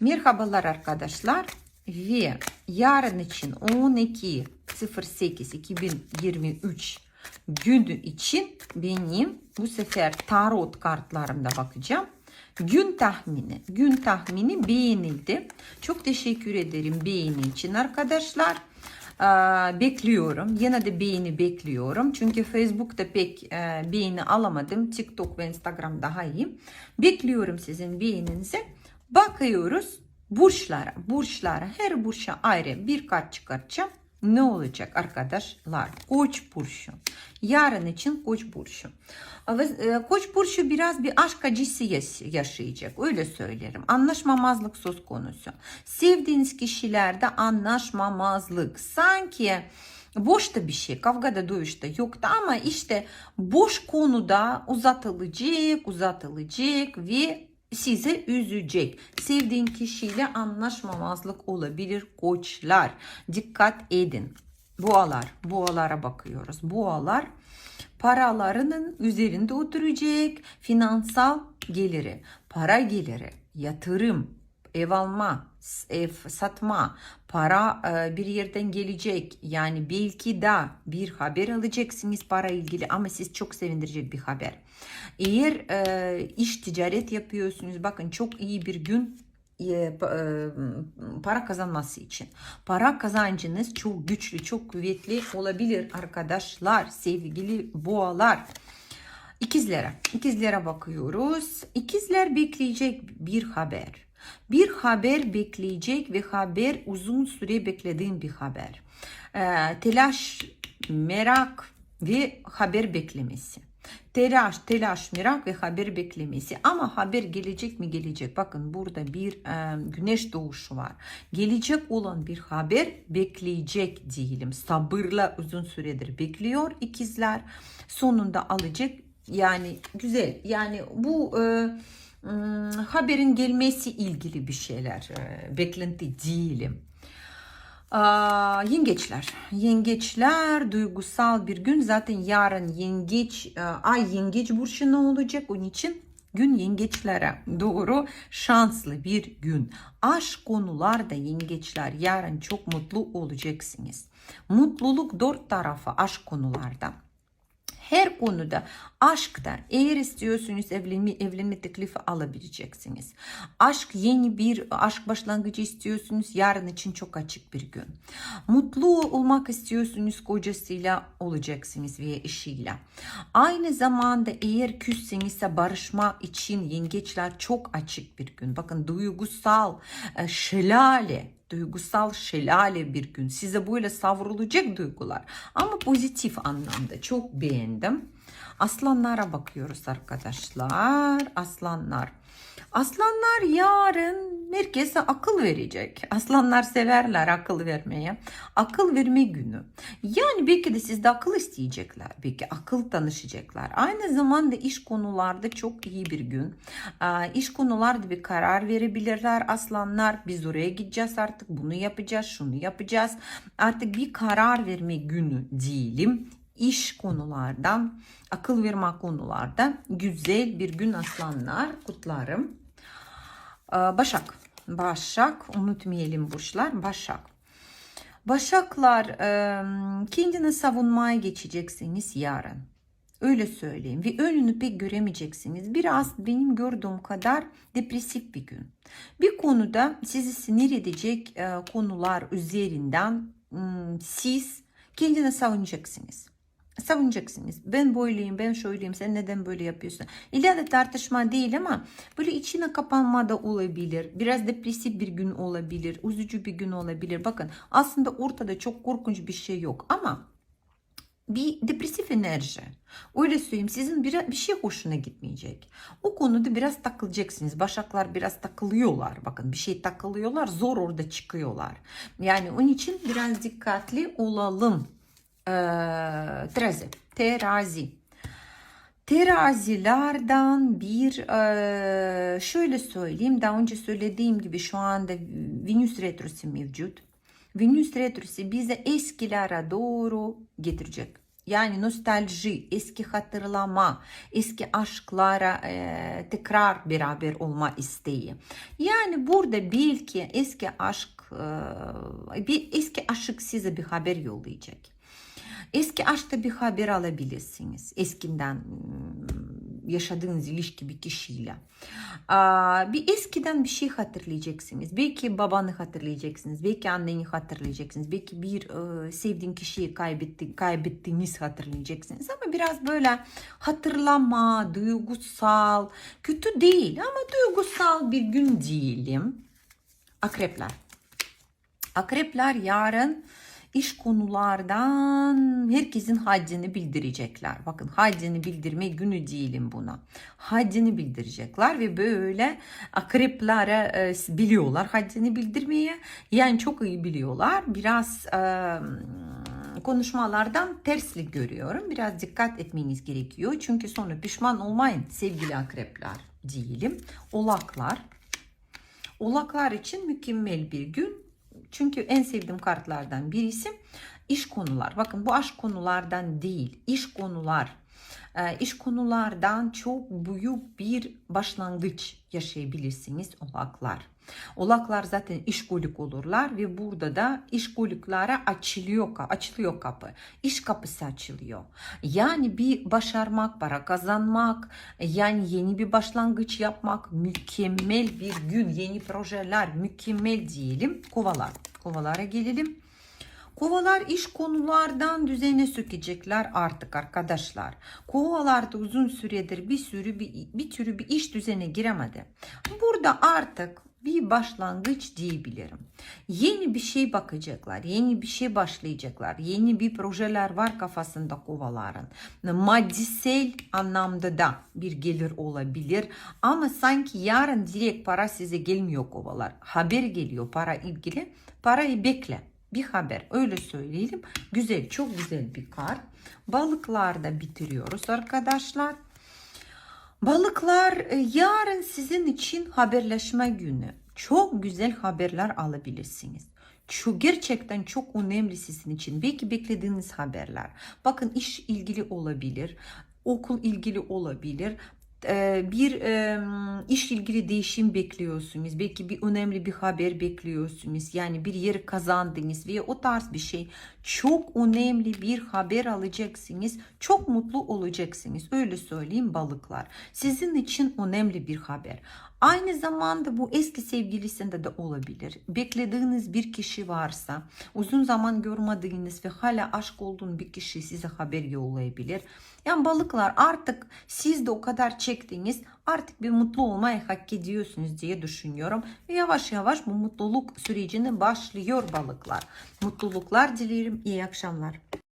Merhabalar arkadaşlar ve yarın için 12.08.2023 günü için benim bu sefer tarot kartlarımda bakacağım. Gün tahmini, gün tahmini beğenildi. Çok teşekkür ederim beğeni için arkadaşlar. Bekliyorum. Yine de beğeni bekliyorum. Çünkü Facebook'ta pek e, beğeni alamadım. TikTok ve Instagram daha iyi. Bekliyorum sizin beğeninizi. Bakıyoruz burçlara. Burçlara her burça ayrı bir kart çıkartacağım. Ne olacak arkadaşlar? Koç burcu. Yarın için koç burcu. E, Koç burcu biraz bir aşk acısı yaş- yaşayacak. Öyle söylerim. Anlaşmamazlık söz konusu. Sevdiğiniz kişilerde anlaşmamazlık. Sanki boş da bir şey. Kavgada dövüşte yoktu ama işte boş konuda uzatılacak, uzatılacak ve size üzecek. Sevdiğin kişiyle anlaşmamazlık olabilir koçlar. Dikkat edin. Boğalar, boğalara bakıyoruz. Boğalar paralarının üzerinde oturacak finansal geliri, para geliri, yatırım, ev alma, satma, para e, bir yerden gelecek. Yani belki de bir haber alacaksınız para ilgili ama siz çok sevindirecek bir haber. Eğer e, iş ticaret yapıyorsunuz bakın çok iyi bir gün e, para kazanması için. Para kazancınız çok güçlü, çok kuvvetli olabilir arkadaşlar, sevgili boğalar. İkizlere, ikizlere bakıyoruz. İkizler bekleyecek bir haber. Bir haber bekleyecek ve haber uzun süre beklediğin bir haber. Ee, telaş, merak ve haber beklemesi. Telaş, telaş, merak ve haber beklemesi. Ama haber gelecek mi gelecek? Bakın burada bir e, güneş doğuşu var. Gelecek olan bir haber bekleyecek diyelim. Sabırla uzun süredir bekliyor ikizler. Sonunda alacak. Yani güzel. Yani bu e, haberin gelmesi ilgili bir şeyler. E, beklenti değilim. Yengeçler. Yengeçler duygusal bir gün. Zaten yarın yengeç, e, ay yengeç burçunda olacak. Onun için gün yengeçlere doğru şanslı bir gün. Aşk konularda yengeçler yarın çok mutlu olacaksınız. Mutluluk dört tarafı aşk konularda her konuda aşkta eğer istiyorsunuz evlenme, evlenme teklifi alabileceksiniz. Aşk yeni bir aşk başlangıcı istiyorsunuz yarın için çok açık bir gün. Mutlu olmak istiyorsunuz kocasıyla olacaksınız veya eşiyle. Aynı zamanda eğer küssenizse barışma için yengeçler çok açık bir gün. Bakın duygusal e, şelale duygusal şelale bir gün. Size böyle savrulacak duygular. Ama pozitif anlamda çok beğendim. Aslanlara bakıyoruz arkadaşlar. Aslanlar. Aslanlar yarın herkese akıl verecek. Aslanlar severler akıl vermeye. Akıl verme günü. Yani belki de sizde akıl isteyecekler. Belki akıl tanışacaklar. Aynı zamanda iş konularda çok iyi bir gün. İş konularda bir karar verebilirler. Aslanlar biz oraya gideceğiz artık. Bunu yapacağız, şunu yapacağız. Artık bir karar verme günü diyelim iş konulardan, akıl verme konularda güzel bir gün aslanlar kutlarım. Ee, Başak. Başak unutmayalım burçlar. Başak. Başaklar kendini savunmaya geçeceksiniz yarın. Öyle söyleyeyim. Ve önünü pek göremeyeceksiniz. Biraz benim gördüğüm kadar depresif bir gün. Bir konuda sizi sinir edecek konular üzerinden hmm, siz kendini savunacaksınız savunacaksınız. Ben böyleyim, ben şöyleyim, sen neden böyle yapıyorsun? İlla da tartışma değil ama böyle içine kapanma da olabilir. Biraz depresif bir gün olabilir, üzücü bir gün olabilir. Bakın aslında ortada çok korkunç bir şey yok ama bir depresif enerji. Öyle söyleyeyim sizin bir, bir şey hoşuna gitmeyecek. O konuda biraz takılacaksınız. Başaklar biraz takılıyorlar. Bakın bir şey takılıyorlar zor orada çıkıyorlar. Yani onun için biraz dikkatli olalım. Terazi. Terazi. Terazilerden bir şöyle söyleyeyim. Daha önce söylediğim gibi şu anda Venüs retrosu mevcut. Venüs retrosu bize eskilere doğru getirecek. yani nostalji, eski hatırlama, eski aşklara e, tekrar beraber olma isteği. Yani burada belki eski aşk, e, bir eski aşık size bir haber yollayacak. Eski aşkta bir haber alabilirsiniz. Eskinden hmm, yaşadığınız ilişki bir kişiyle. Bir eskiden bir şey hatırlayacaksınız. Belki babanı hatırlayacaksınız. Belki anneni hatırlayacaksınız. Belki bir e, sevdiğin kişiyi kaybetti, kaybettiğiniz hatırlayacaksınız. Ama biraz böyle hatırlama, duygusal, kötü değil ama duygusal bir gün diyelim. Akrepler. Akrepler yarın iş konulardan herkesin haddini bildirecekler. Bakın haddini bildirme günü değilim buna. Haddini bildirecekler ve böyle akreplere e, biliyorlar haddini bildirmeyi. Yani çok iyi biliyorlar. Biraz e, konuşmalardan terslik görüyorum. Biraz dikkat etmeniz gerekiyor. Çünkü sonra pişman olmayın sevgili akrepler diyelim. Olaklar. Oğlaklar için mükemmel bir gün. Çünkü en sevdiğim kartlardan birisi iş konular. Bakın bu aşk konulardan değil, iş konular. Ee, iş konulardan çok büyük bir başlangıç yaşayabilirsiniz oğlaklar. Oğlaklar zaten işkolik olurlar ve burada da işkoliklara açılıyor, açılıyor kapı. İş kapısı açılıyor. Yani bir başarmak, para kazanmak, yani yeni bir başlangıç yapmak, mükemmel bir gün, yeni projeler, mükemmel diyelim. Kovalar. Kovalara gelelim. Kovalar iş konulardan düzene sökecekler artık arkadaşlar. Kovalarda uzun süredir bir sürü bir, bir türü bir iş düzene giremedi. Burada artık bir başlangıç diyebilirim. Yeni bir şey bakacaklar, yeni bir şey başlayacaklar, yeni bir projeler var kafasında kovaların. Maddisel anlamda da bir gelir olabilir ama sanki yarın direkt para size gelmiyor kovalar. Haber geliyor para ilgili, parayı bekle bir haber öyle söyleyelim. Güzel çok güzel bir kart. Balıklarda bitiriyoruz arkadaşlar. Balıklar e, yarın sizin için haberleşme günü. Çok güzel haberler alabilirsiniz. Şu gerçekten çok önemli sizin için. Belki beklediğiniz haberler. Bakın iş ilgili olabilir, okul ilgili olabilir bir iş ilgili değişim bekliyorsunuz. Belki bir önemli bir haber bekliyorsunuz. Yani bir yer kazandınız veya o tarz bir şey. Çok önemli bir haber alacaksınız. Çok mutlu olacaksınız. Öyle söyleyeyim balıklar. Sizin için önemli bir haber. Aynı zamanda bu eski sevgilisinde de olabilir. Beklediğiniz bir kişi varsa, uzun zaman görmediğiniz ve hala aşk olduğun bir kişi size haber yollayabilir. Yani balıklar artık siz de o kadar çektiniz artık bir mutlu olmayı hak ediyorsunuz diye düşünüyorum. Ve yavaş yavaş bu mutluluk sürecine başlıyor balıklar. Mutluluklar dilerim. İyi akşamlar.